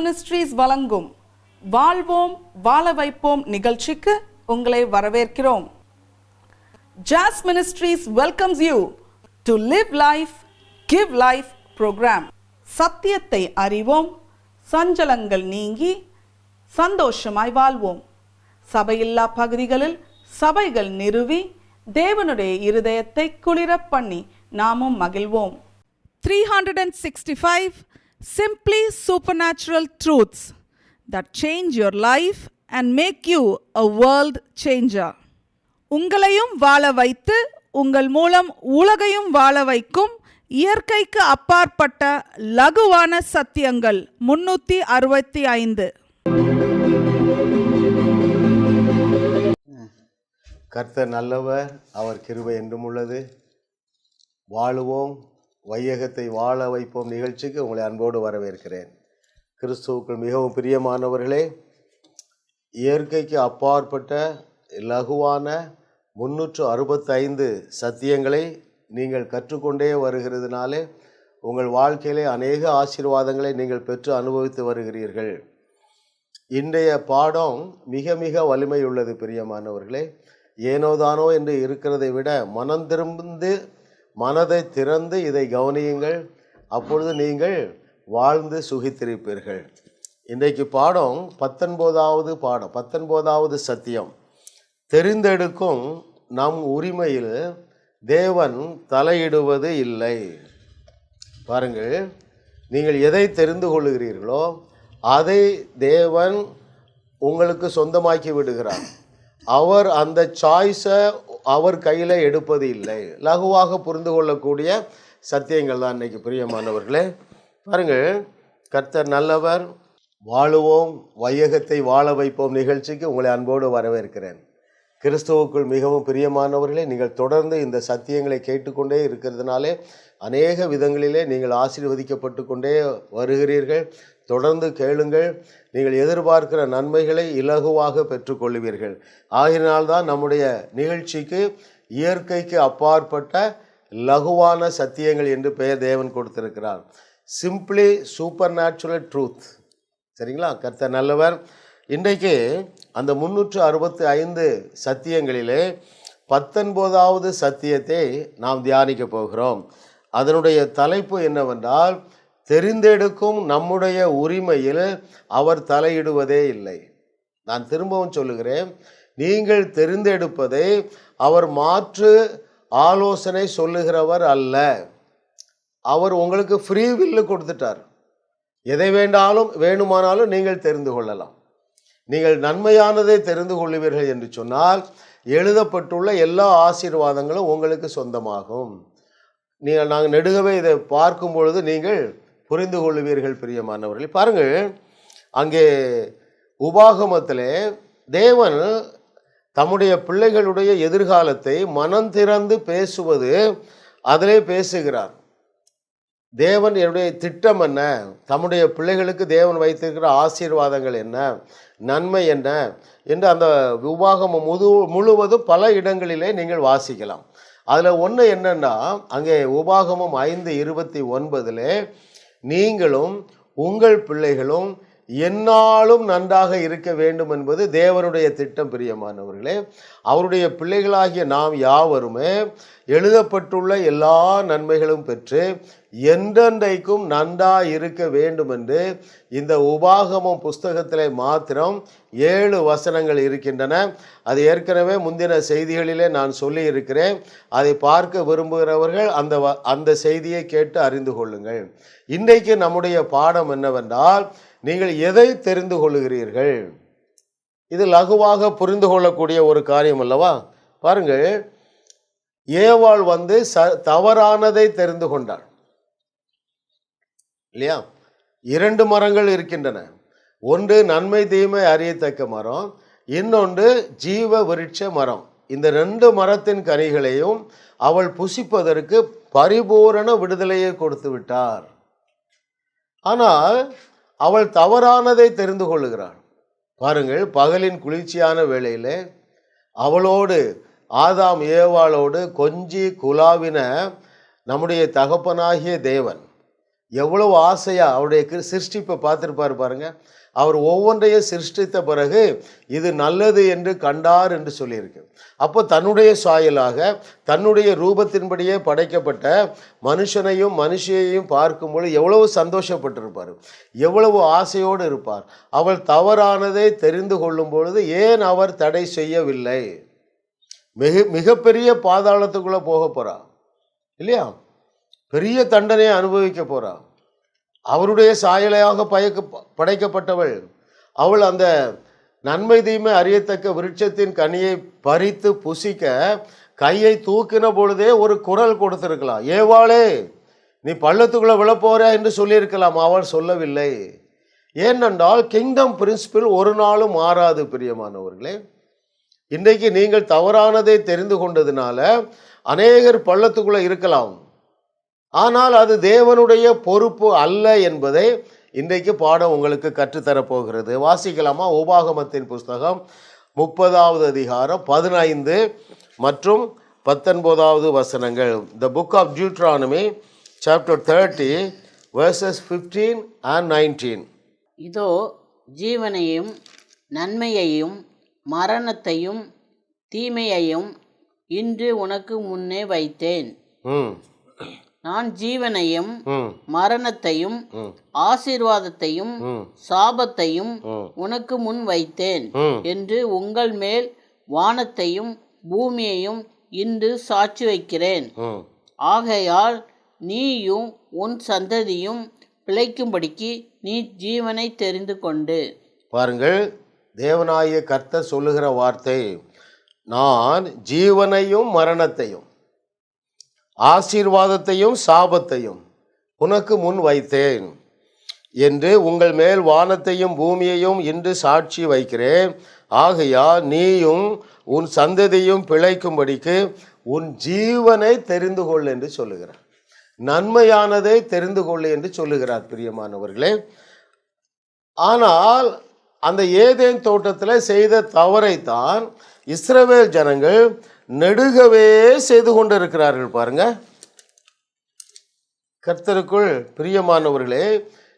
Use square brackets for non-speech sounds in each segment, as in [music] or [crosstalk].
Ministries வழங்கும் வாழ்வோம் வாழ வைப்போம் நிகழ்ச்சிக்கு உங்களை வரவேற்கிறோம். Jas ministries welcomes you to live life give life program சத்தியத்தை அறிவோம் சஞ்சலங்கள் நீங்கி சந்தோஷமாய் வாழ்வோம். சபையில்லா பகுதிகளில் சபைகள் நிறுவி தேவனுடைய இருதயத்தை குளிரப் பண்ணி நாமும் மகிழ்வோம். 365 Simply Supernatural Truths that change your life and make you a world changer. உங்களையும் வாழ வைத்து உங்கள் மூலம் உலகையும் வாழ வைக்கும் இயற்கைக்கு அப்பாற்பட்ட லகுவான சத்தியங்கள். முன்னூற்றி அறுபத்தி ஐந்து. கர்த்தர் நல்லவர் அவர் கிருபை என்றும் உள்ளது. வாழுவோம். வையகத்தை வாழ வைப்போம் நிகழ்ச்சிக்கு உங்களை அன்போடு வரவேற்கிறேன். கிறிஸ்துவுக்குள் மிகவும் பிரியமானவர்களே இயற்கைக்கு அப்பாற்பட்ட லகுவான முன்னூற்று அறுபத்தைந்து சத்தியங்களை நீங்கள் கற்றுக்கொண்டே வருகிறதுனாலே உங்கள் வாழ்க்கையிலே அநேக ஆசீர்வாதங்களை நீங்கள் பெற்று அனுபவித்து வருகிறீர்கள். இன்றைய பாடம் மிக மிக வலிமை உள்ளது பிரியமானவர்களே ஏனோதானோ என்று இருக்கிறதை விட மனம் திரும்பி மனதை திறந்து இதை கவனியுங்கள். அப்பொழுது நீங்கள் வாழ்ந்து சுகித்திருப்பீர்கள். இன்றைக்கு பாடம் பத்தொன்பதாவது பாடம் பத்தொன்பதாவது சத்தியம். தெரிந்தெடுக்கும் நம் உரிமையில் தேவன் தலையிடுவது இல்லை. பாருங்கள் நீங்கள் எதை தெரிந்து கொள்ளுகிறீர்களோ அதை தேவன் உங்களுக்கு சொந்தமாக்கி விடுகிறார். அவர் அந்த சாய்ஸை அவர் கையில் எடுப்பது இல்லை. லகுவாக புரிந்து கொள்ளக்கூடிய சத்தியங்கள் தான் இன்னைக்கு பிரியமானவர்களே. பாருங்கள் கர்த்தர் நல்லவர் வாழுவோம் வையகத்தை வாழ வைப்போம் நிகழ்ச்சிக்கு உங்களை அன்போடு வரவேற்கிறேன். கிறிஸ்துவுக்குள் மிகவும் பிரியமானவர்களே நீங்கள் தொடர்ந்து இந்த சத்தியங்களை கேட்டுக்கொண்டே இருக்கிறதுனாலே அநேக விதங்களிலே நீங்கள் ஆசீர்வதிக்கப்பட்டு கொண்டே வருகிறீர்கள். தொடர்ந்து கேளுங்கள். நீங்கள் எதிர்பார்க்கிற நன்மைகளை இலகுவாக பெற்றுக்கொள்வீர்கள். ஆகினால்தான் நம்முடைய நிகழ்ச்சிக்கு இயற்கைக்கு அப்பாற்பட்ட லகுவான சத்தியங்கள் என்று பெயர் தேவன் கொடுத்திருக்கிறார். சிம்பிளி சூப்பர் நேச்சுரல் ட்ரூத் சரிங்களா? கர்த்த நல்லவர். இன்றைக்கு அந்த முன்னூற்று அறுபத்தி ஐந்து சத்தியங்களிலே பத்தொன்பதாவது சத்தியத்தை நாம் தியானிக்க போகிறோம். அதனுடைய தலைப்பு என்னவென்றால் தெரிந்தெடுக்கும் நம்முடைய உரிமையில் அவர் தலையிடுவதே இல்லை. நான் திரும்பவும் சொல்லுகிறேன் நீங்கள் தெரிந்தெடுப்பதை அவர் மாற்று ஆலோசனை சொல்லுகிறவர் அல்ல. அவர் உங்களுக்கு ஃப்ரீ வில்லு கொடுத்துட்டார். எதை வேண்டாலும் வேணுமானாலும் நீங்கள் தெரிந்து கொள்ளலாம். நீங்கள் நன்மையானதை தெரிந்து கொள்ளுவீர்கள் என்று சொன்னால் எழுதப்பட்டுள்ள எல்லா ஆசீர்வாதங்களும் உங்களுக்கு சொந்தமாகும். நீங்கள் நாங்கள் நெடுகவே இதை பார்க்கும் பொழுது நீங்கள் புரிந்து கொள்ளுவீர்கள் பிரியமானவர்கள். பாருங்கள் அங்கே உபாகமத்திலே தேவன் தம்முடைய பிள்ளைகளுடைய எதிர்காலத்தை மனம் திறந்து பேசுவது அதிலே பேசுகிறார். தேவன் என்னுடைய திட்டம் என்ன? தம்முடைய பிள்ளைகளுக்கு தேவன் வைத்திருக்கிற ஆசீர்வாதங்கள் என்ன? நன்மை என்ன? என்று அந்த உபாகமம் முது முழுவதும் பல இடங்களிலே நீங்கள் வாசிக்கலாம். அதில் ஒன்று என்னென்னா அங்கே உபாகமம் ஐந்து இருபத்தி ஒன்பதில் நீங்களும் உங்கள் பிள்ளைகளும் என்னாலும் நன்றாக இருக்க வேண்டும் என்பது தேவனுடைய திட்டம் பிரியமானவர்களே. அவருடைய பிள்ளைகளாகிய நாம் யாவருமே எழுதப்பட்டுள்ள எல்லா நன்மைகளும் பெற்று என்றென்றைக்கும் நன்றா இருக்க வேண்டும் என்று இந்த உபாகமம் புஸ்தகத்திலே மாத்திரம் ஏழு வசனங்கள் இருக்கின்றன. அது ஏற்கனவே முந்தின செய்திகளிலே நான் சொல்லி இருக்கிறேன் அதை பார்க்க விரும்புகிறவர்கள் அந்த வ- அந்த செய்தியை கேட்டு அறிந்து கொள்ளுங்கள். இன்றைக்கு நம்முடைய பாடம் என்னவென்றால் நீங்கள் எதை தெரிந்து கொள்ளுகிறீர்கள் இது லகுவாக புரிந்து கொள்ளக்கூடிய ஒரு காரியம் அல்லவா? பாருங்கள் ஏவாள் வந்து ச தவறானதை தெரிந்து கொண்டாள். இல்லையா? இரண்டு மரங்கள் இருக்கின்றன. ஒன்று நன்மை தீமை அறியத்தக்க மரம். இன்னொன்று ஜீவ விருட்ச மரம். இந்த ரெண்டு மரத்தின் கனிகளையும் அவள் புசிப்பதற்கு பரிபூரண விடுதலையை கொடுத்து விட்டார். ஆனால் அவள் தவறானதை தெரிந்து கொள்ளுகிறாள். பாருங்கள் பகலின் குளிர்ச்சியான வேளையிலே அவளோடு ஆதாம் ஏவாளோடு கொஞ்சி குலாவின நம்முடைய தகப்பனாகிய தேவன். எவ்வளவு ஆசையாக அவருடைய சிருஷ்டிப்பை பார்த்துருப்பாரு பாருங்கள் அவர் ஒவ்வொன்றையும் சிருஷ்டித்த பிறகு இது நல்லது என்று கண்டார் என்று சொல்லியிருக்கு. அப்போ தன்னுடைய சாயலாக தன்னுடைய ரூபத்தின்படியே படைக்கப்பட்ட மனுஷனையும் மனுஷியையும் பார்க்கும்பொழுது எவ்வளவு சந்தோஷப்பட்டிருப்பார். எவ்வளவு ஆசையோடு இருப்பார். அவள் தவறானதை தெரிந்து கொள்ளும் பொழுது ஏன் அவர் தடை செய்யவில்லை? மிக மிகப்பெரிய பாதாளத்துக்குள்ளே போக போகிறா இல்லையா? பெரிய தண்டனையை அனுபவிக்க போகிறான் அவருடைய சாயலையாக பயக்க படைக்கப்பட்டவள். அவள் அந்த நன்மை தீமை அறியத்தக்க விருட்சத்தின் கனியை பறித்து புசிக்க கையை தூக்கின பொழுதே ஒரு குரல் கொடுத்திருக்கலாம் ஏவாளே நீ பள்ளத்துக்குள்ளே விழப்போற என்று சொல்லியிருக்கலாம். அவள் சொல்லவில்லை. ஏனென்றால் கிங்டம் பிரின்சிபிள் ஒரு நாளும் மாறாது பிரியமானவர்களே. இன்றைக்கு நீங்கள் தவறானதை தெரிந்து கொண்டதுனால அநேகர் பள்ளத்துக்குள்ளே இருக்கலாம். ஆனால் அது தேவனுடைய பொறுப்பு அல்ல என்பதை இன்றைக்கு பாடம் உங்களுக்கு கற்றுத்தரப் போகிறது வாசிக்கலாமா? உபாகமத்தின் புஸ்தகம் முப்பதாவது அதிகாரம் பதினைந்து மற்றும் பத்தொன்பதாவது வசனங்கள். The book of Deuteronomy chapter thirty verses fifteen and nineteen இதோ ஜீவனையும் நன்மையையும் மரணத்தையும் தீமையையும் இன்று உனக்கு முன்னே வைத்தேன். நான் ஜீவனையும் மரணத்தையும் ஆசீர்வாதத்தையும் சாபத்தையும் உனக்கு முன் வைத்தேன் என்று உங்கள் மேல் வானத்தையும் பூமியையும் இன்று சாட்சி வைக்கிறேன். ஆகையால் நீயும் உன் சந்ததியும் பிழைக்கும்படிக்கு நீ ஜீவனை தெரிந்து கொண்டு. பாருங்கள் தேவனாகிய கர்த்தர் சொல்லுகிற வார்த்தை நான் ஜீவனையும் மரணத்தையும். ஆசீர்வாதத்தையும் சாபத்தையும் உனக்கு முன் வைத்தேன் என்று உங்கள் மேல் வானத்தையும் பூமியையும் இன்று சாட்சி வைக்கிறேன். ஆகையா நீயும் உன் சந்ததியும் பிழைக்கும்படிக்கு உன் ஜீவனை தெரிந்து கொள் என்று சொல்லுகிறார். நன்மையானதை தெரிந்து கொள் என்று சொல்லுகிறார் பிரியமானவர்களே. ஆனால் அந்த ஏதேன் தோட்டத்தில் செய்த தவறைத்தான் இஸ்ரவேல் ஜனங்கள் நெடுகவே செய்து கொண்டிருக்கிறார்கள் பாருங்க. கர்த்தருக்குள் பிரியமானவர்களே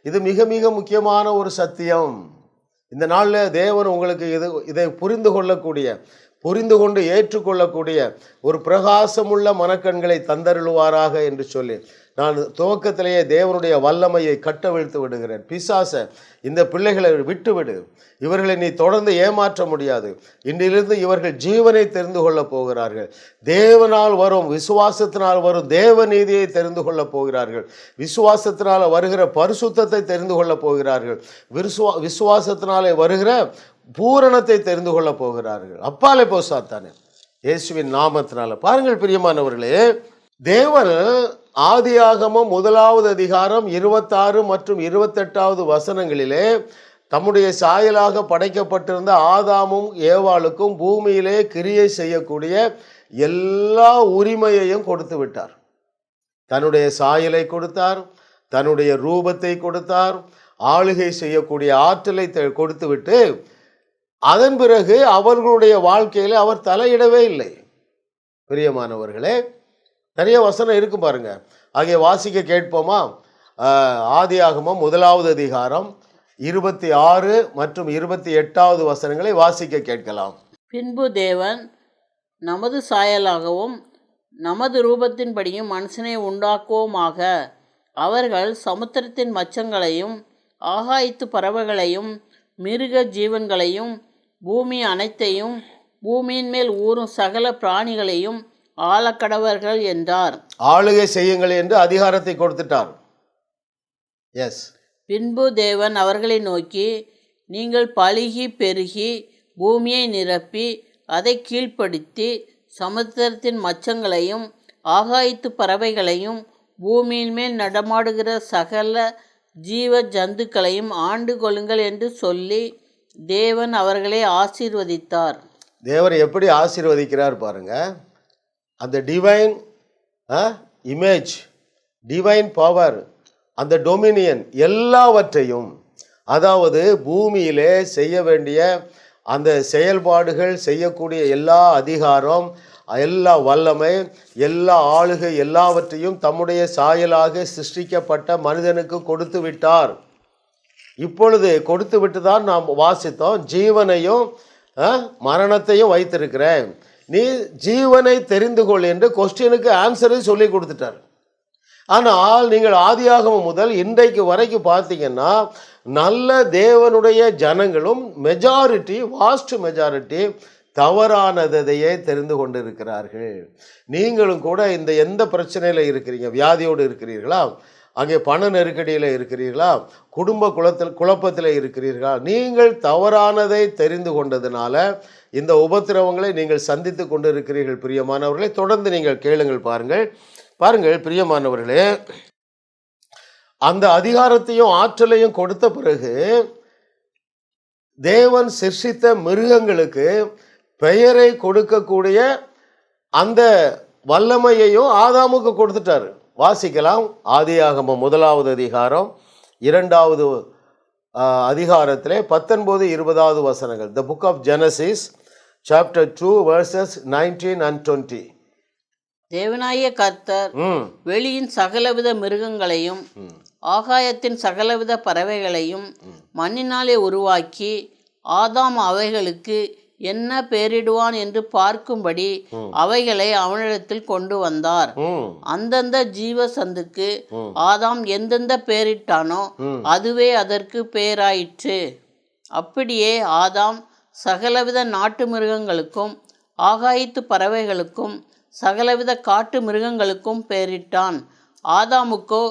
இது மிக மிக முக்கியமான ஒரு சத்தியம். இந்த நாளில் தேவன் உங்களுக்கு இது இதை புரிந்து கொள்ளக்கூடிய புரிந்து கொண்டு ஏற்றுக்கொள்ளக்கூடிய ஒரு பிரகாசமுள்ள மனக்கண்களை தந்தருளுவாராக என்று சொல்லி நான் துவக்கத்திலேயே தேவனுடைய வல்லமையை கட்டவிழ்த்து விடுகிறேன். பிசாச இந்த பிள்ளைகளை விட்டுவிடு. இவர்களை நீ தொடர்ந்து ஏமாற்ற முடியாது. இன்றிலிருந்து இவர்கள் ஜீவனை தெரிந்து கொள்ளப் போகிறார்கள். தேவனால் வரும் விசுவாசத்தினால் வரும் தேவ நீதியை தெரிந்து கொள்ளப் போகிறார்கள். விசுவாசத்தினால் வருகிற பரிசுத்தத்தை தெரிந்து கொள்ளப் போகிறார்கள். விசுவா விசுவாசத்தினாலே வருகிற பூரணத்தை தெரிந்து கொள்ளப் போகிறார்கள். அப்பாலே போசாத்தானே இயேசுவின் நாமத்தினால. பாருங்கள் பிரியமானவர்களே தேவன் ஆதியாகமம் முதலாவது அதிகாரம் இருபத்தாறு மற்றும் இருபத்தெட்டாவது வசனங்களிலே தம்முடைய சாயலாக படைக்கப்பட்டிருந்த ஆதாமும் ஏவாளுக்கும் பூமியிலே கிரியை செய்யக்கூடிய எல்லா உரிமையையும் கொடுத்து விட்டார். தன்னுடைய சாயலை கொடுத்தார் தன்னுடைய ரூபத்தை கொடுத்தார் ஆளுகை செய்யக்கூடிய ஆற்றலை த- கொடுத்துவிட்டு அதன் பிறகு அவர்களுடைய வாழ்க்கையில் அவர் தலையிடவே இல்லை. பிரியமானவர்களே நிறைய வசனம் இருக்கு பாருங்க. ஆகிய வாசிக்க கேட்போமா? ஆதி ஆதியாகமம் முதலாவது அதிகாரம் இருபத்தி ஆறு மற்றும் இருபத்தி எட்டாவது வசனங்களை வாசிக்க கேட்கலாம். பின்பு தேவன் நமது சாயலாகவும் நமது ரூபத்தின்படியும் மனுஷனை உண்டாக்குவோமாக. அவர்கள் சமுத்திரத்தின் மச்சங்களையும் ஆகாயத்து பறவைகளையும் மிருக ஜீவன்களையும் பூமி அனைத்தையும் பூமியின் மேல் ஊறும் சகல பிராணிகளையும் ஆளக்கடவர்கள் என்றார். ஆளுகை செய்யுங்கள் என்று அதிகாரத்தை கொடுத்துட்டார். எஸ் பின்பு தேவன் அவர்களை நோக்கி நீங்கள் பலுகி பெருகி பூமியை நிரப்பி அதை கீழ்ப்படுத்தி சமுத்திரத்தின் மச்சங்களையும் ஆகாயத்து பறவைகளையும் பூமியின் மேல் நடமாடுகிற சகல ஜீவ ஜந்துக்களையும் ஆண்டு கொள்ளுங்கள் என்று சொல்லி தேவன் அவர்களை ஆசீர்வதித்தார். தேவர் எப்படி ஆசீர்வதிக்கிறார் பாருங்க. அந்த டிவைன் இமேஜ் டிவைன் பவர் அந்த டொமினியன் எல்லாவற்றையும் அதாவது பூமியிலே செய்ய வேண்டிய அந்த செயல்பாடுகள் செய்யக்கூடிய எல்லா அதிகாரம் எல்லா வல்லமை எல்லா ஆளுகை எல்லாவற்றையும் தம்முடைய சாயலாக சிருஷ்டிக்கப்பட்ட மனிதனுக்கு கொடுத்து விட்டார். இப்பொழுது கொடுத்து விட்டு தான் நாம் வாசித்தோம் ஜீவனையும் மரணத்தையும் வைத்திருக்கிறேன். நீ ஜீவனை தெரிந்து கொள் என்று கொஸ்டினுக்கு ஆன்சரை சொல்லி கொடுத்துட்டார். ஆனால் நீங்கள் ஆதியாகமம் முதல் இன்றைக்கு வரைக்கும் பார்த்தீங்கன்னா நல்ல தேவனுடைய ஜனங்களும் மெஜாரிட்டி வாஸ்ட் மெஜாரிட்டி தவறானதையே தெரிந்து கொண்டிருக்கிறார்கள். நீங்களும் கூட இந்த எந்த பிரச்சனையில் இருக்கிறீங்க? வியாதியோடு இருக்கிறீர்களா? அங்கே பண நெருக்கடியில் இருக்கிறீர்களா? குடும்ப குலத்தில் குழப்பத்தில் இருக்கிறீர்களா? நீங்கள் தவறானதை தெரிந்து கொண்டதுனால இந்த உபத்திரவங்களை நீங்கள் சந்தித்து கொண்டு இருக்கிறீர்கள் பிரியமானவர்களை. தொடர்ந்து நீங்கள் கேளுங்கள் பாருங்கள். பாருங்கள் பிரியமானவர்களே. அந்த அதிகாரத்தையும் ஆற்றலையும் கொடுத்த பிறகு தேவன் சிர்ஷித்த மிருகங்களுக்கு பெயரை கொடுக்கக்கூடிய அந்த வல்லமையையும் ஆதாமுக்கு கொடுத்துட்டாரு. வாசிக்கலாம். ஆதியாகமம் முதலாவது அதிகாரம் இரண்டாவது அதிகாரத்திலே பத்தொன்பது இருபதாவது வசனங்கள். The book of Genesis chapter two verses nineteen and twenty தேவனாய கர்த்தர் வெளியின் சகலவித மிருகங்களையும் ஆகாயத்தின் சகலவித பறவைகளையும் மண்ணினாலே உருவாக்கி ஆதாம் அவைகளுக்கு என்ன பெயரிடுவான் என்று பார்க்கும்படி அவைகளை அவனிடத்தில் கொண்டு வந்தார். அந்தந்த ஜீவ சந்துக்கு ஆதாம் எந்தெந்த பெயரிட்டானோ அதுவே அதற்கு பெயராயிற்று அப்படியே ஆதாம் சகலவித நாட்டு மிருகங்களுக்கும் ஆகாயத்து பறவைகளுக்கும் சகலவித காட்டு மிருகங்களுக்கும் பெயரிட்டான் ஆதாமுக்கோ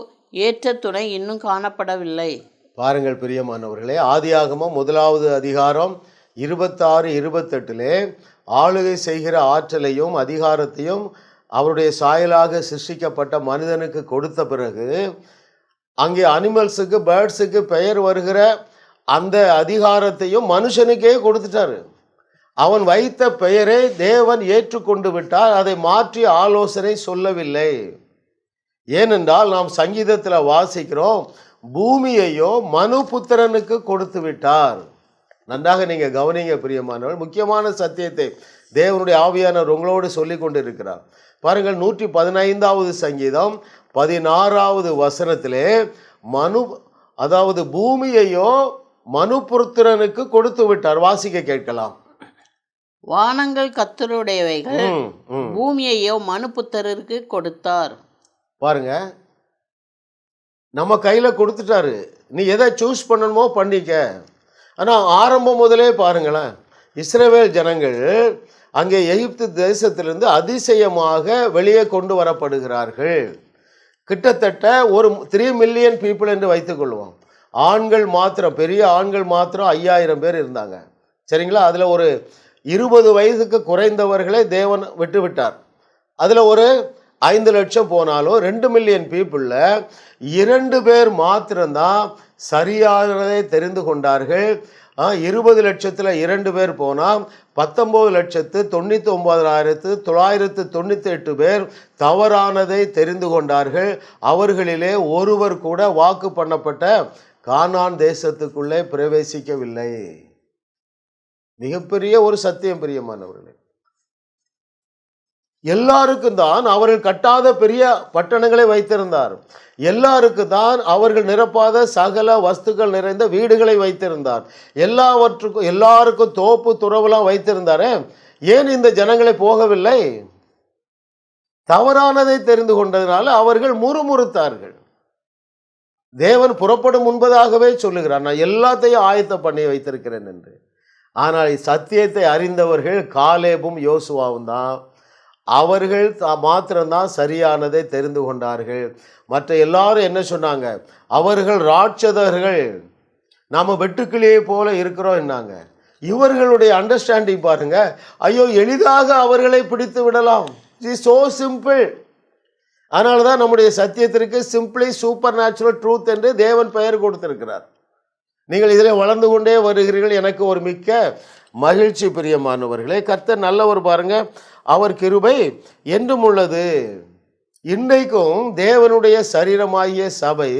ஏற்ற துணை இன்னும் காணப்படவில்லை. பாருங்கள் பிரியமானவர்களே ஆதியாகமம் முதலாவது அதிகாரம் இருபத்தாறு இருபத்தெட்டிலே ஆளுகை செய்கிற ஆற்றலையும் அதிகாரத்தையும் அவருடைய சாயலாக சிருஷ்டிக்கப்பட்ட மனிதனுக்கு கொடுத்த பிறகு அங்கே அனிமல்ஸுக்கு பேர்ட்ஸுக்கு பெயர் வருகிற அந்த அதிகாரத்தையும் மனுஷனுக்கே கொடுத்துட்டாரு. அவன் வைத்த பெயரை தேவன் ஏற்றுக்கொண்டு விட்டார் அதை மாற்றி ஆலோசனை சொல்லவில்லை. ஏனென்றால் நாம் சங்கீதத்தில் வாசிக்கிறோம் பூமியையோ மனுபுத்திரனுக்கு கொடுத்து விட்டார். நன்றாக நீங்க கவனிங்க பிரியமானவர் முக்கியமான சத்தியத்தை தேவனுடைய ஆவியானவர் உங்களோடு சொல்லி கொண்டு இருக்கிறார் பாருங்கள் நூற்றி பதினைந்தாவது சங்கீதம் பதினாறாவது வசனத்திலே மனு அதாவது பூமியையோ மனுபுத்திரனுக்கு கொடுத்து விட்டார். வாசிக்க கேட்கலாம். வானங்கள் கத்தருடையவைகள். பூமியையோ மனுபுத்தருக்கு கொடுத்தார். பாருங்க நம்ம கையில் கொடுத்துட்டாரு. நீ எதை சூஸ் பண்ணணுமோ பண்ணிக்க. ஆனால் ஆரம்பம் முதலே பாருங்களேன். இஸ்ரேவேல் ஜனங்கள் அங்கே எகிப்து தேசத்திலிருந்து அதிசயமாக வெளியே கொண்டு வரப்படுகிறார்கள். கிட்டத்தட்ட ஒரு த்ரீ மில்லியன் பீப்புள் என்று வைத்துக்கொள்வோம் ஆண்கள் மாத்திரம் பெரிய ஆண்கள் மாத்திரம் ஐயாயிரம் பேர் இருந்தாங்க. சரிங்களா? அதில் ஒரு இருபது வயதுக்கு குறைந்தவர்களை தேவன் விட்டுவிட்டார். அதில் ஒரு ஐந்து லட்சம் போனாலும் ரெண்டு மில்லியன் பீப்புளில் இரண்டு பேர் மாத்திரம்தான் சரியானதை தெரிந்து கொண்டார்கள். இருபது லட்சத்தில் இரண்டு பேர் போனால் பத்தொம்போது லட்சத்து தொண்ணூற்றி ஒம்பதாயிரத்து தொள்ளாயிரத்து தொண்ணூற்றி எட்டு பேர் தவறானதை தெரிந்து கொண்டார்கள். அவர்களிலே ஒருவர் கூட வாக்கு பண்ணப்பட்ட கானான் தேசத்துக்குள்ளே பிரவேசிக்கவில்லை. மிகப்பெரிய ஒரு சத்தியம் பிரியமானவர்களே. எல்லாருக்கும் தான் அவர்கள் கட்டாத பெரிய பட்டணங்களை வைத்திருந்தார். எல்லாருக்கு தான் அவர்கள் நிரப்பாத சகல வஸ்துக்கள் நிறைந்த வீடுகளை வைத்திருந்தார். எல்லாவற்றுக்கும் எல்லாருக்கும் தோப்பு துறவுலாம் வைத்திருந்தாரே. ஏன் இந்த ஜனங்களை போகவில்லை? தவறானதை தெரிந்து கொண்டதுனால அவர்கள் முறுமுறுத்தார்கள். தேவன் புறப்படும் முன்பதாகவே சொல்லுகிறார் நான் எல்லாத்தையும் ஆயத்தம் பண்ணி வைத்திருக்கிறேன் என்று. ஆனால் சத்தியத்தை அறிந்தவர்கள் காலேபும் யோசுவாவும் தான். அவர்கள் மாத்திரம்தான் சரியானதை தெரிந்து கொண்டார்கள். மற்ற எல்லாரும் என்ன சொன்னாங்க? அவர்கள் ராட்சதர்கள். நாம் வெட்டுக்கிளியை போல இருக்கிறோம் என்னாங்க? இவர்களுடைய அண்டர்ஸ்டாண்டிங் பாருங்க. ஐயோ எளிதாக அவர்களை பிடித்து விடலாம். இஸ் சோ சிம்பிள் அதனால தான் நம்முடைய சத்தியத்திற்கு சிம்பிளி சூப்பர் நேச்சுரல் ட்ரூத் என்று தேவன் பெயர் கொடுத்திருக்கிறார். நீங்கள் இதில் வளர்ந்து கொண்டே வருகிறீர்கள். எனக்கு ஒரு மிக்க மகிழ்ச்சி பிரியமானவர்களே. கர்த்தர் நல்லவர் பாருங்கள் அவர் கிருபை என்றும் உள்ளது. இன்றைக்கும் தேவனுடைய சரீரமாகிய சபை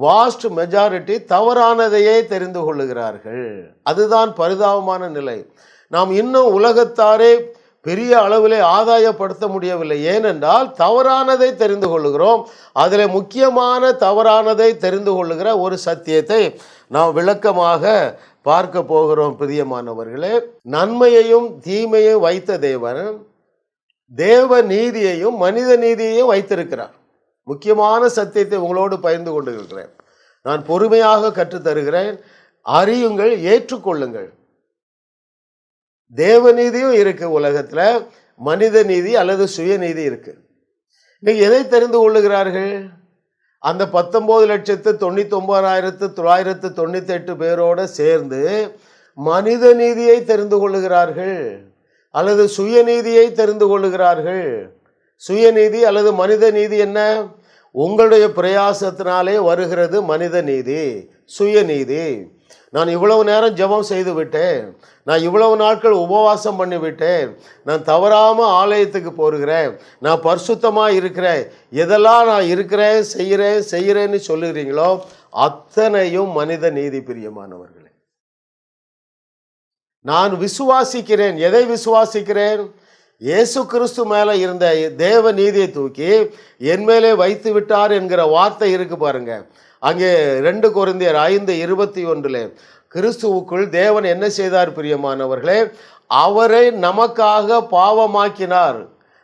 வாஸ்ட் மெஜாரிட்டி தவறானதையே தெரிந்து கொள்ளுகிறார்கள். அதுதான் பரிதாபமான நிலை. நாம் இன்னும் உலகத்தாரே பெரிய அளவிலே ஆதாயப்படுத்த முடியவில்லை. ஏனென்றால் தவறானதை தெரிந்து கொள்ளுகிறோம். அதில் முக்கியமான தவறானதை தெரிந்து கொள்ளுகிற ஒரு சத்தியத்தை நாம் விளக்கமாக பார்க்க போகிறோம் பிரியமானவர்களே. நன்மையையும் தீமையும் வைத்த தேவன் தேவ நீதியையும் மனித நீதியையும் வைத்திருக்கிறார். முக்கியமான சத்தியத்தை உங்களோடு பகிர்ந்து கொண்டு இருக்கிறேன் நான் பொறுமையாக கற்றுத் தருகிறேன். அறியுங்கள் ஏற்றுக்கொள்ளுங்கள். தேவநீதியும் இருக்கு உலகத்தில் மனித நீதி அல்லது சுயநீதி இருக்கு. இன்னைக்கு எதை தெரிந்து கொள்ளுகிறார்கள்? அந்த பத்தொன்பது லட்சத்து தொண்ணூத்தி ஒன்பதாயிரத்து தொள்ளாயிரத்து தொண்ணூத்தி எட்டு பேரோட சேர்ந்து மனித நீதியை தெரிந்து கொள்ளுகிறார்கள் அல்லது சுயநீதியை தெரிந்து கொள்ளுகிறார்கள். சுயநீதி அல்லது மனித நீதி என்ன? உங்களுடைய பிரயாசத்தினாலே வருகிறது மனித நீதி சுயநீதி நான் இவ்வளவு நேரம் ஜெபம் செய்து விட்டேன். நான் இவ்வளவு நாட்கள் உபவாசம் பண்ணிவிட்டேன் நான் தவறாமல் ஆலயத்துக்கு போகிறேன். நான் பரிசுத்தமாக இருக்கிறேன். எதெல்லாம் நான் இருக்கிறேன் செய்கிறேன் செய்கிறேன்னு சொல்லுகிறீங்களோ அத்தனையும் மனித நீதி பிரியமானவர்களே. நான் விசுவாசிக்கிறேன். எதை விசுவாசிக்கிறேன்? இயேசு கிறிஸ்து மேலே இருந்த தேவ நீதியை தூக்கி என் மேலே வைத்து விட்டார் என்கிற வார்த்தை இருக்கு பாருங்கள் அங்கே ரெண்டு குருந்தியர் ஐந்து இருபத்தி ஒன்றில் கிறிஸ்துவுக்குள் தேவன் என்ன செய்தார் பிரியமானவர்களே? அவரை நமக்காக பாவமாக்கினார்.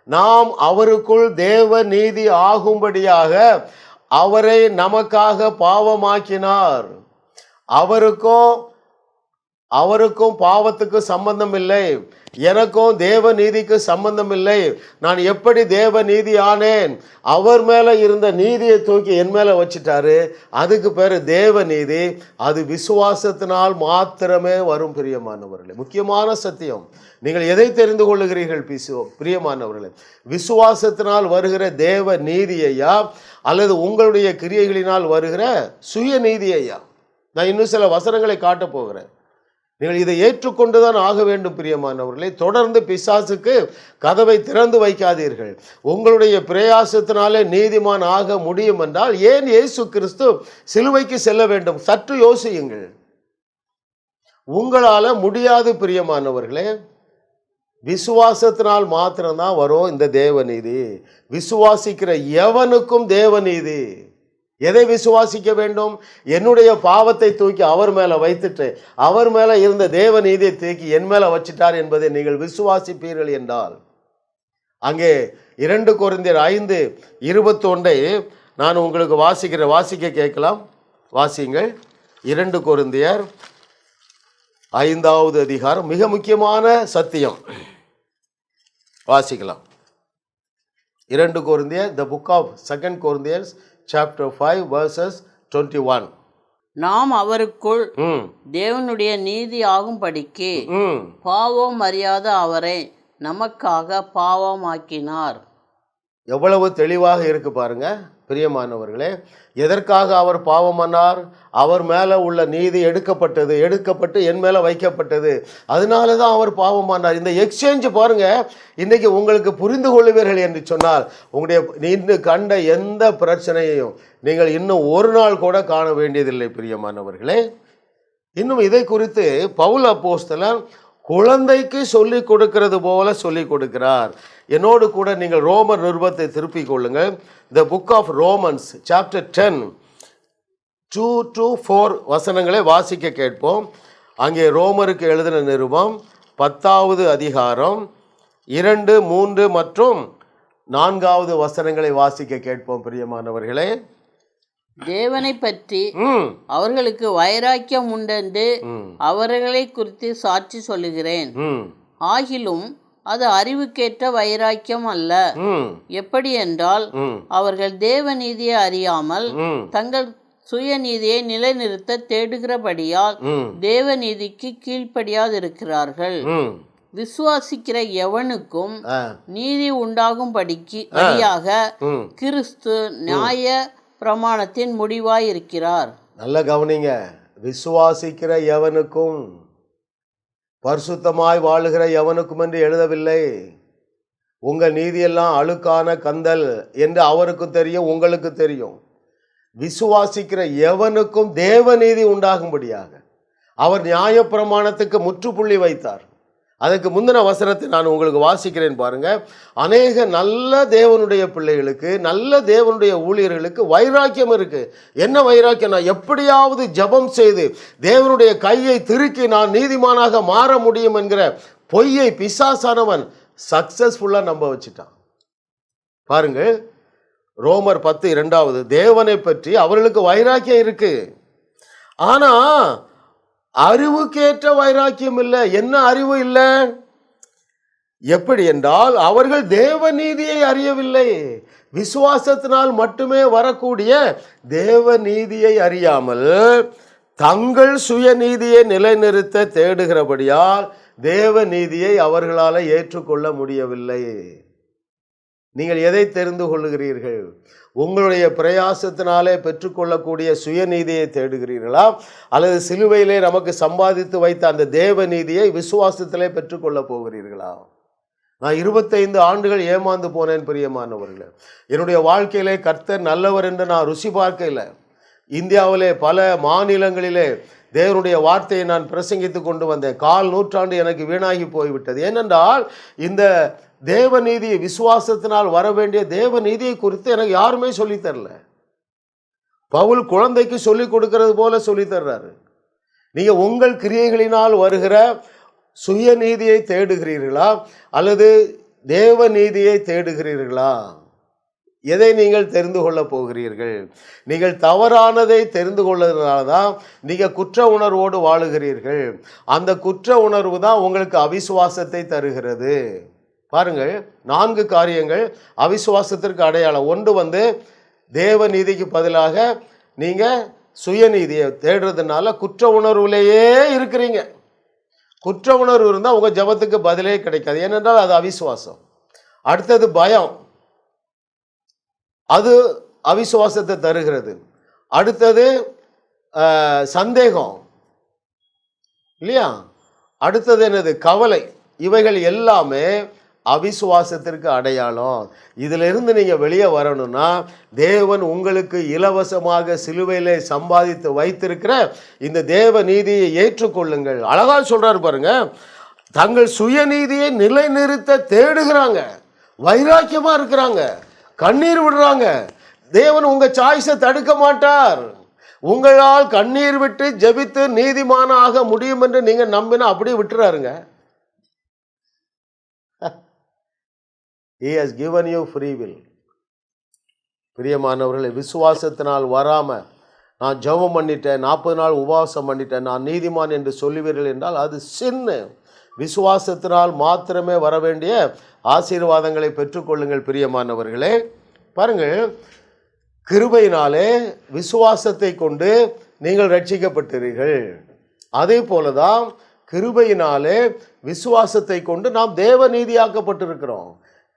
நாம் அவருக்குள் தேவ நீதி ஆகும்படியாக அவரை நமக்காக பாவமாக்கினார். அவருக்கும் அவருக்கும் பாவத்துக்கும் சம்பந்தம் இல்லை. எனக்கும் தேவ நீதிக்கு சம்பந்தம் இல்லை. நான் எப்படி தேவ நீதி ஆனேன் அவர் மேலே இருந்த நீதியை தூக்கி என் மேலே வச்சிட்டாரு. அதுக்கு பேர் தேவ நீதி அது விசுவாசத்தினால் மாத்திரமே வரும் பிரியமானவர்களே. முக்கியமான சத்தியம். நீங்கள் எதை தெரிந்து கொள்ளுகிறீர்கள் பிசு பிரியமானவர்களே விசுவாசத்தினால் வருகிற தேவ நீதியையா அல்லது உங்களுடைய கிரியைகளினால் வருகிற சுய நீதியையா நான் இன்னும் சில வசனங்களை காட்டப் போகிறேன். நீங்கள் இதை ஏற்றுக்கொண்டுதான் ஆக வேண்டும் பிரியமானவர்களே. தொடர்ந்து பிசாசுக்கு கதவை திறந்து வைக்காதீர்கள். உங்களுடைய பிரயாசத்தினாலே நீதிமான் ஆக முடியும் என்றால் ஏன் இயேசு கிறிஸ்து சிலுவைக்கு செல்ல வேண்டும்? சற்று யோசியுங்கள். உங்களால முடியாது பிரியமானவர்களே. விசுவாசத்தினால் மாத்திரம்தான் வரும் இந்த தேவநீதி விசுவாசிக்கிற எவனுக்கும் தேவநீதி எதை விசுவாசிக்க வேண்டும்? என்னுடைய பாவத்தை தூக்கி அவர் மேலே வைத்துட்டு அவர் மேலே இருந்த தேவ நீதியை தூக்கி என் மேலே வச்சிட்டார் என்பதை நீங்கள் விசுவாசிப்பீர்கள் என்றால் அங்கே இரண்டு குறைந்தர் ஐந்து இருபத்தொன்றை நான் உங்களுக்கு வாசிக்கிற வாசிக்க கேட்கலாம்? வாசிங்கள் இரண்டு கொரிந்தியர் ஐந்தாவது அதிகாரம் மிக முக்கியமான சத்தியம். வாசிக்கலாம். இரண்டு கொரிந்தியர் the book of second Corinthians chapter five verses twenty one நாம் அவருக்குள் தேவனுடைய நீதி ஆகும்படிக்கு பாவம் அறியாத அவரை நமக்காக பாவமாக்கினார். எவ்வளவு தெளிவாக இருக்கு பாருங்க. பிரியமானவர்களே எதற்காக அவர் பாவமானார் அவர் மேலே உள்ள நீதி எடுக்கப்பட்டது எடுக்கப்பட்டு என் மேலே வைக்கப்பட்டது. அதனால தான் அவர் பாவமானார் இந்த எக்ஸ்சேஞ்ச் பாருங்கள் இன்றைக்கி உங்களுக்கு புரிந்து கொள்ளுவீர்கள் என்று சொன்னால் உங்களுடைய நின்று கண்ட எந்த பிரச்சனையையும் நீங்கள் இன்னும் ஒரு நாள் கூட காண வேண்டியதில்லை பிரியமானவர்களே. இன்னும் இதை குறித்து பவுல் அப்போஸ்தலன் குழந்தைக்கு சொல்லிக் கொடுக்கிறது போல சொல்லிக் கொடுக்கிறார். என்னோடு கூட நீங்கள் ரோமர் நிருபத்தை திருப்பிக் கொள்ளுங்கள். The book of Romans chapter ten two to four வசனங்களை வாசிக்க கேட்போம். அங்கே ரோமருக்கு எழுதின நிருபம் பத்தாவது அதிகாரம் இரண்டு மூன்று மற்றும் நான்காவது வசனங்களை வாசிக்க கேட்போம் பிரியமானவர்களே. தேவனை பற்றி அவர்களுக்கு வைராக்கியம் உண்டென்று அவர்களை குறித்து சாட்சி சொல்லுகிறேன். ஆகிலும் அது அறிவுக்கேற்ற வைராக்கியம் அல்ல. எப்படி என்றால் அவர்கள் தேவ நீதியை அறியாமல் தங்கள் சுயநீதியை நிலைநிறுத்த தேடுகிறபடியால் தேவ நீதிக்கு கீழ்ப்படியாதிருக்கிறார்கள். விசுவாசிக்கிற எவனுக்கும் நீதி உண்டாகும்படிக்கு ம். கிறிஸ்து நியாய பிரமாணத்தின் முடிவாயிருக்கிறார். நல்ல கவனிங்க. விசுவாசிக்கிற எவனுக்கும் பரிசுத்தமாய் வாழுகிற எவனுக்கும் என்று எழுதவில்லை. உங்கள் நீதியெல்லாம் அழுக்கான கந்தல் என்று அவருக்கு தெரியும் உங்களுக்கு தெரியும். விசுவாசிக்கிற எவனுக்கும் தேவ நீதி உண்டாகும்படியாக அவர் நியாயப்பிரமாணத்துக்கு முற்றுப்புள்ளி வைத்தார். அதுக்கு முந்தின வசனத்தை நான் உங்களுக்கு வாசிக்கிறேன் பாருங்க. அநேக நல்ல தேவனுடைய பிள்ளைகளுக்கு நல்ல தேவனுடைய ஊழியர்களுக்கு வைராக்கியம் இருக்கு. என்ன வைராக்கியம் நான் எப்படியாவது ஜெபம் செய்து தேவனுடைய கையை திருக்கி நான் நீதிமானாக மாற முடியும் என்கிற பொய்யை பிசாசானவன் சக்ஸஸ்ஃபுல்லாக நம்ப வச்சுட்டான். பாருங்க ரோமர் பத்து இரண்டாவது தேவனை பற்றி அவர்களுக்கு வைராக்கியம் இருக்கு. ஆனா அறிவுக்கேற்ற வைராக்கியம் இல்லை என்ன அறிவு இல்லை? எப்படி என்றால் அவர்கள் தேவ நீதியை அறியவில்லை. விசுவாசத்தினால் மட்டுமே வரக்கூடிய தேவ நீதியை அறியாமல் தங்கள் சுயநீதியை நிலைநிறுத்த தேடுகிறபடியால் தேவ நீதியை அவர்களால் ஏற்றுக்கொள்ள முடியவில்லை. நீங்கள் எதை தெரிந்து கொள்ளுகிறீர்கள்? உங்களுடைய பிரயாசத்தினாலே பெற்றுக்கொள்ளக்கூடிய சுயநீதியை தேடுகிறீர்களா? அல்லது சிலுவையிலே நமக்கு சம்பாதித்து வைத்த அந்த தேவ நீதியை விசுவாசத்திலே பெற்றுக்கொள்ளப் போகிறீர்களா? நான் இருபத்தைந்து ஆண்டுகள் ஏமாந்து போனேன் பிரியமானவர்களே. என்னுடைய வாழ்க்கையிலே கர்த்தர் நல்லவர் என்று நான் ருசி பார்க்கல இந்தியாவிலே பல மாநிலங்களிலே தேவனுடைய வார்த்தையை நான் பிரசங்கித்து கொண்டு வந்தேன். கால் நூற்றாண்டு எனக்கு வீணாகி போய்விட்டது. ஏனென்றால் இந்த தேவ விசுவாசத்தினால் வர வேண்டிய தேவ நீதியை குறித்து எனக்கு யாருமே சொல்லித்தரல பவுல் குழந்தைக்கு சொல்லி கொடுக்கறது போல சொல்லித் தர்றாரு. நீங்க உங்கள் கிரியைகளினால் வருகிற சுயநீதியை தேடுகிறீர்களா? அல்லது தேவ நீதியை தேடுகிறீர்களா? எதை நீங்கள் தெரிந்து கொள்ளப் போகிறீர்கள்? நீங்கள் தவறானதை தெரிந்து கொள்வதனால தான் நீங்கள் குற்ற உணர்வோடு வாழுகிறீர்கள். அந்த குற்ற உணர்வு தான் உங்களுக்கு அவிசுவாசத்தை தருகிறது. பாருங்கள் நான்கு காரியங்கள் அவிசுவாசத்திற்கு அடையாளம். ஒன்று வந்து தேவ நீதிக்கு பதிலாக நீங்கள் சுயநீதியை தேடுறதுனால குற்ற உணர்வுலேயே இருக்கிறீங்க. குற்ற உணர்வு இருந்தால் உங்கள் ஜபத்துக்கு பதிலே கிடைக்காது. ஏனென்றால் அது அவிசுவாசம். அடுத்தது பயம். அது அவிசுவாசத்தை தருகிறது. அடுத்தது சந்தேகம். இல்லையா? அடுத்தது என்னது? கவலை. இவைகள் எல்லாமே அவிசுவாசத்திற்கு அடையாளம். இதிலிருந்து நீங்கள் வெளியே வரணும்னா தேவன் உங்களுக்கு இலவசமாக சிலுவையிலே சம்பாதித்து வைத்திருக்கிற இந்த தேவ நீதியை ஏற்றுக்கொள்ளுங்கள். அழகாக சொல்கிறார் பாருங்க. தங்கள் சுயநீதியை நிலைநிறுத்த தேடுகிறாங்க. வைராக்கியமாக இருக்கிறாங்க. கண்ணீர் விடுறாங்க. தேவன் உங்கள் சாய்ஸை தடுக்க மாட்டார். உங்களால் கண்ணீர் விட்டு ஜெபித்து நீதிமானாக முடியும் என்று நீங்கள் நம்பினா அப்படியே விட்டுறாருங்க. He has given you free will பிரியமானவர்களை விசுவாசத்தினால் வராமல் நான் ஜெபம் பண்ணிட்டேன் நாற்பது நாள் உபவாசம் பண்ணிட்டேன் நான் நீதிமான் என்று சொல்லுவீர்கள் என்றால் அது சின்ன. விசுவாசத்தினால் மாத்திரமே வர வேண்டிய ஆசீர்வாதங்களை பெற்றுக்கொள்ளுங்கள் பிரியமானவர்களே. பாருங்கள் கிருபையினாலே விசுவாசத்தை கொண்டு நீங்கள் ரட்சிக்கப்பட்டீர்கள் அதே போல தான் கிருபையினாலே விசுவாசத்தை கொண்டு நாம் தேவ நீதியாக்கப்பட்டிருக்கிறோம்.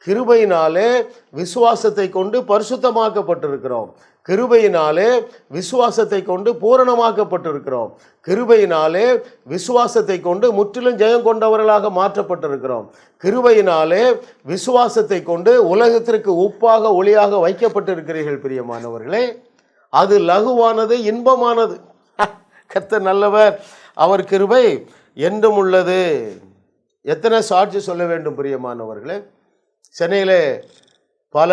கிருபையினாலே விசுவாசத்தை கொண்டு பரிசுத்தமாக்கப்பட்டிருக்கிறோம். கிருபையினாலே விசுவாசத்தை கொண்டு பூரணமாக்கப்பட்டிருக்கிறோம். கிருபையினாலே விசுவாசத்தை கொண்டு முற்றிலும் ஜெயம் கொண்டவர்களாக மாற்றப்பட்டிருக்கிறோம். கிருபையினாலே விசுவாசத்தை கொண்டு உலகத்திற்கு உப்பாக ஒளியாக வைக்கப்பட்டிருக்கிறீர்கள் பிரியமானவர்களே. அது லகுவானது இன்பமானது. [laughs] கத்த நல்லவர் அவர் கிருபை என்றும் உள்ளது. எத்தனை சாட்சி சொல்ல வேண்டும் பிரியமானவர்களே? சென்னையிலே பல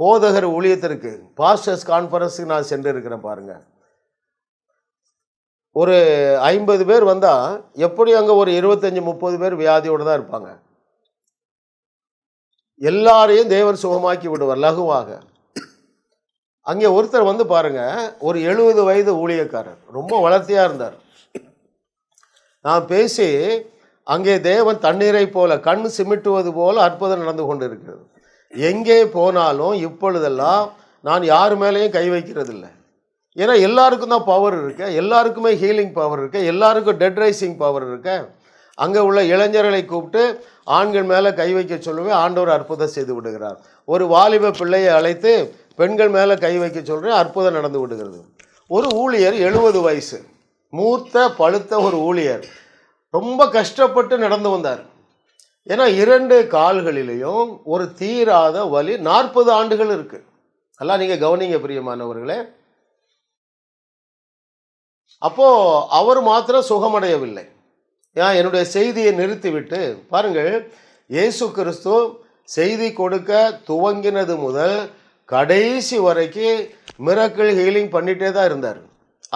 போதகர் ஊழியத்திற்கு பாஸ்டர்ஸ் கான்ஃபரன்ஸுக்கு நான் சென்று இருக்கிறேன் பாருங்க. ஒரு ஐம்பது பேர் வந்தால் எப்படி அங்கே ஒரு இருபத்தஞ்சி முப்பது பேர் வியாதியோடு தான் இருப்பாங்க. எல்லாரையும் தேவர் சுகமாக்கி விடுவார் லகுவாக. அங்கே ஒருத்தர் வந்து பாருங்க ஒரு எழுபது வயது ஊழியக்காரர். ரொம்ப வளர்த்தியாக இருந்தார். நான் பேசி அங்கே தேவன் தண்ணீரை போல கண் சிமிட்டுவது போல அற்புதம் நடந்து கொண்டு இருக்கிறது எங்கே போனாலும் இப்பொழுதெல்லாம் நான் யார் மேலேயும் கை வைக்கிறதில்ல. ஏன்னா எல்லாருக்கும் தான் பவர் இருக்கு. எல்லாருக்குமே ஹீலிங் பவர் இருக்கு. எல்லாருக்கும் டெட் ரைசிங் பவர் இருக்கு. அங்கே உள்ள இளைஞர்களை கூப்பிட்டு ஆண்கள் மேலே கை வைக்க சொல்லுவேன். ஆண்டவர் அற்புதம் செய்து விடுகிறார். ஒரு வாலிப பிள்ளையை அழைத்து பெண்கள் மேலே கை வைக்க சொல்கிறேன் அற்புதம் நடந்து விடுகிறது. ஒரு ஊழியர் எழுபது வயசு. மூத்த பழுத்த ஒரு ஊழியர். ரொம்ப கஷ்டப்பட்டு நடந்து வந்தார். ஏன்னா இரண்டு கால்களிலையும் ஒரு தீராத வலி நாற்பது ஆண்டுகள் இருக்கு. எல்லாம் நீங்கள் கவனிங்க பிரியமானவர்களே. அப்போ அவர் மாத்திரம் சுகமடையவில்லை. ஏன் என்னுடைய செய்தியை நிறுத்திவிட்டு பாருங்கள் இயேசு கிறிஸ்து செய்தி கொடுக்க துவங்கினது முதல் கடைசி வரைக்கும் மிரக்கிள் ஹீலிங் பண்ணிகிட்டே தான் இருந்தார்.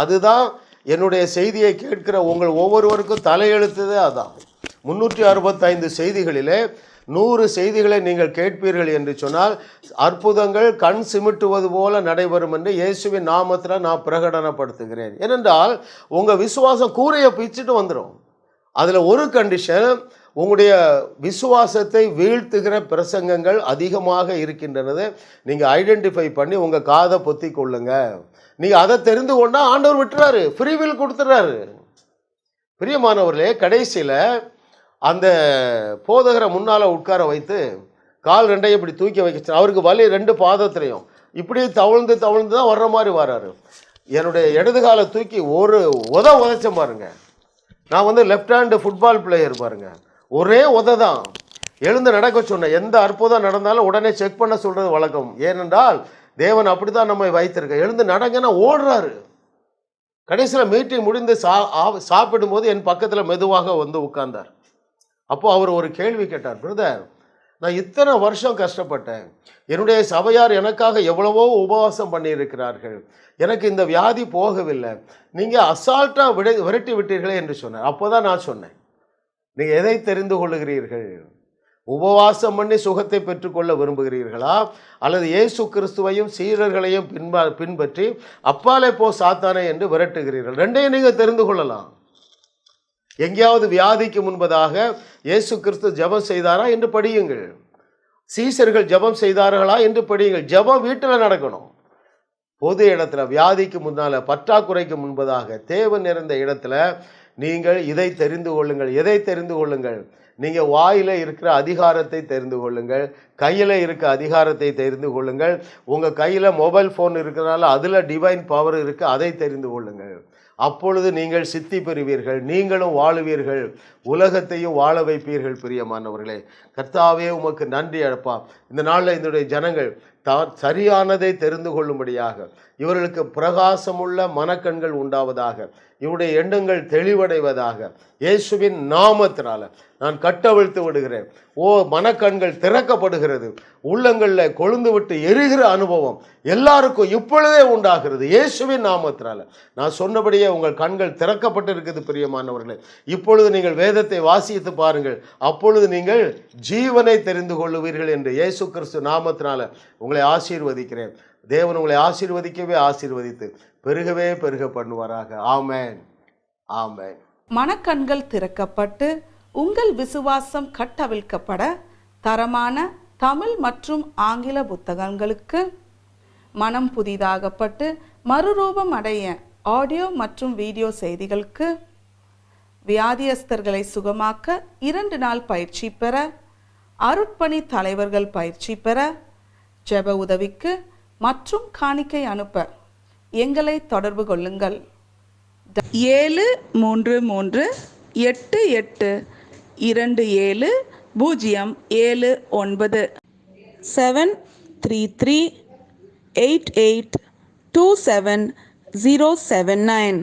அதுதான் என்னுடைய செய்தியை கேட்கிற உங்கள் ஒவ்வொருவருக்கும் தலையெழுத்ததே அதான். முன்னூற்றி அறுபத்தைந்து செய்திகளிலே நூறு செய்திகளை நீங்கள் கேட்பீர்கள் என்று சொன்னால் அற்புதங்கள் கண் சிமிட்டுவது போல நடைபெறும் என்று இயேசுவின் நாமத்தில் நான் பிரகடனப்படுத்துகிறேன். ஏனென்றால் உங்கள் விசுவாசம் கூரையை பிச்சுட்டு வந்துடும் அதில் ஒரு கண்டிஷன் உங்களுடைய விசுவாசத்தை வீழ்த்துகிற பிரசங்கங்கள் அதிகமாக இருக்கின்றனது. நீங்கள் ஐடென்டிஃபை பண்ணி உங்கள் காதை பொத்தி கொள்ளுங்கள் நீங்கள் அதை தெரிந்து கொண்டா ஆண்டவர் விட்டுறாரு. ஃப்ரீவில் கொடுத்துட்றாரு பிரியமானவர்களே கடைசியில் அந்த போதகரை முன்னால் உட்கார வைத்து கால் ரெண்டையும் இப்படி தூக்கி வைக்க அவருக்கு வலி ரெண்டு பாதத்திலையும். இப்படி தவழ்ந்து தவழ்ந்து தான் வர்ற மாதிரி வராரு. என்னுடைய இடது காலை தூக்கி ஒரு உத உதைச்ச பாருங்க. நான் வந்து லெஃப்ட் ஹேண்டு ஃபுட்பால் பிளேயர் பாருங்க. ஒரே உத தான். எழுந்து நடக்க சொன்னேன் எந்த அற்புதம் நடந்தாலும் உடனே செக் பண்ண சொல்கிறது வழக்கம். ஏனென்றால் தேவன் அப்படிதான் நம்மை வைத்திருக்க. எழுந்து நடங்கன்னா ஓடுறாரு. கடைசியில் மீட்டிங் முடிந்து சா சாப்பிடும்போது என் பக்கத்தில் மெதுவாக வந்து உட்கார்ந்தார். அப்போது அவர் ஒரு கேள்வி கேட்டார் பிரதர் நான் இத்தனை வருஷம் கஷ்டப்பட்டேன். என்னுடைய சபையார் எனக்காக எவ்வளவோ உபவாசம் பண்ணியிருக்கிறார்கள். எனக்கு இந்த வியாதி போகவில்லை. நீங்கள் அசால்ட்டாக விட விரட்டி விட்டீர்களே என்று சொன்னார். அப்போ தான் நான் சொன்னேன் நீங்கள் எதை தெரிந்து கொள்ளுகிறீர்கள்? உபவாசம் பண்ணி சுகத்தை பெற்றுக்கொள்ள விரும்புகிறீர்களா? அல்லது இயேசு கிறிஸ்துவையும் சீரர்களையும் பின்பா பின்பற்றி அப்பாலே போ சாத்தானே என்று விரட்டுகிறீர்கள். ரெண்டையும் நீங்கள் தெரிந்து கொள்ளலாம். எங்கேயாவது வியாதிக்கு முன்பதாக இயேசு கிறிஸ்து ஜெபம் செய்தாரா என்று படியுங்கள். சீசர்கள் ஜெபம் செய்தார்களா என்று படியுங்கள். ஜெபம் வீட்டில் நடக்கணும். பொது இடத்துல வியாதிக்கு முன்னால் பற்றாக்குறைக்கு முன்பதாக தேவை நிறைந்த இடத்துல நீங்கள் இதை தெரிந்து கொள்ளுங்கள் எதை தெரிந்து கொள்ளுங்கள்? நீங்கள் வாயில் இருக்கிற அதிகாரத்தை தெரிந்து கொள்ளுங்கள் கையில் இருக்க அதிகாரத்தை தெரிந்து கொள்ளுங்கள். உங்கள் கையில் மொபைல் ஃபோன் இருக்கிறனால அதில் டிவைன் பவர் இருக்குது அதை தெரிந்து கொள்ளுங்கள். அப்பொழுது நீங்கள் சித்தி பெறுவீர்கள் நீங்களும் வாழுவீர்கள் உலகத்தையும் வாழ வைப்பீர்கள் பிரியமானவர்களே. கர்த்தாவே உமக்கு நன்றி அழப்பா இந்த நாளில் இதனுடைய ஜனங்கள் தான் சரியானதை தெரிந்து கொள்ளும்படியாக இவர்களுக்கு பிரகாசமுள்ள மனக்கண்கள் உண்டாவதாக இவருடைய எண்ணங்கள் தெளிவடைவதாக இயேசுவின் நாமத்தினால நான் கட்டவிழ்த்து விடுகிறேன். ஓ மனக்கண்கள் திறக்கப்படுகிறது. உள்ளங்களில் கொழுந்து விட்டு எரிகிற அனுபவம் எல்லாருக்கும் இப்பொழுதே உண்டாகிறது. இயேசுவின் நாமத்தினால. நான் சொன்னபடியே உங்கள் கண்கள் திறக்கப்பட்டு இருக்குது பிரியமானவர்களே. இப்பொழுது நீங்கள் வேதத்தை வாசித்து பாருங்கள். அப்பொழுது நீங்கள் ஜீவனை தெரிந்து கொள்ளுவீர்கள் என்று இயேசு கிறிஸ்து நாமத்தினால உங்கள் உங்களை ஆசீர்வதிக்கிறேன். தேவன் உங்களை ஆசீர்வதிக்கவே ஆசீர்வதித்து பெருகவே பெருக பண்ணுவாராக. ஆமேன். ஆமேன். மனக்கண்கள் திறக்கப்பட்டு உங்கள் விசுவாசம் கட்டவிழ்க்கப்பட தரமான தமிழ் மற்றும் ஆங்கில புத்தகங்களுக்கு மனம் புதிதாகப்பட்டு மறுரூபம் அடைய ஆடியோ மற்றும் வீடியோ செய்திகளுக்கு வியாதியஸ்தர்களை சுகமாக்க இரண்டு நாள் பயிற்சி பெற அருட்பணி தலைவர்கள் பயிற்சி பெற ஜெப உதவிக்கு மற்றும் காணிக்கை அனுப்ப. எங்களை தொடர்பு கொள்ளுங்கள். ஏழு மூன்று மூன்று எட்டு எட்டு இரண்டு ஏழு பூஜ்ஜியம் ஏழு ஒன்பது. Seven three three eight eight two seven zero seven nine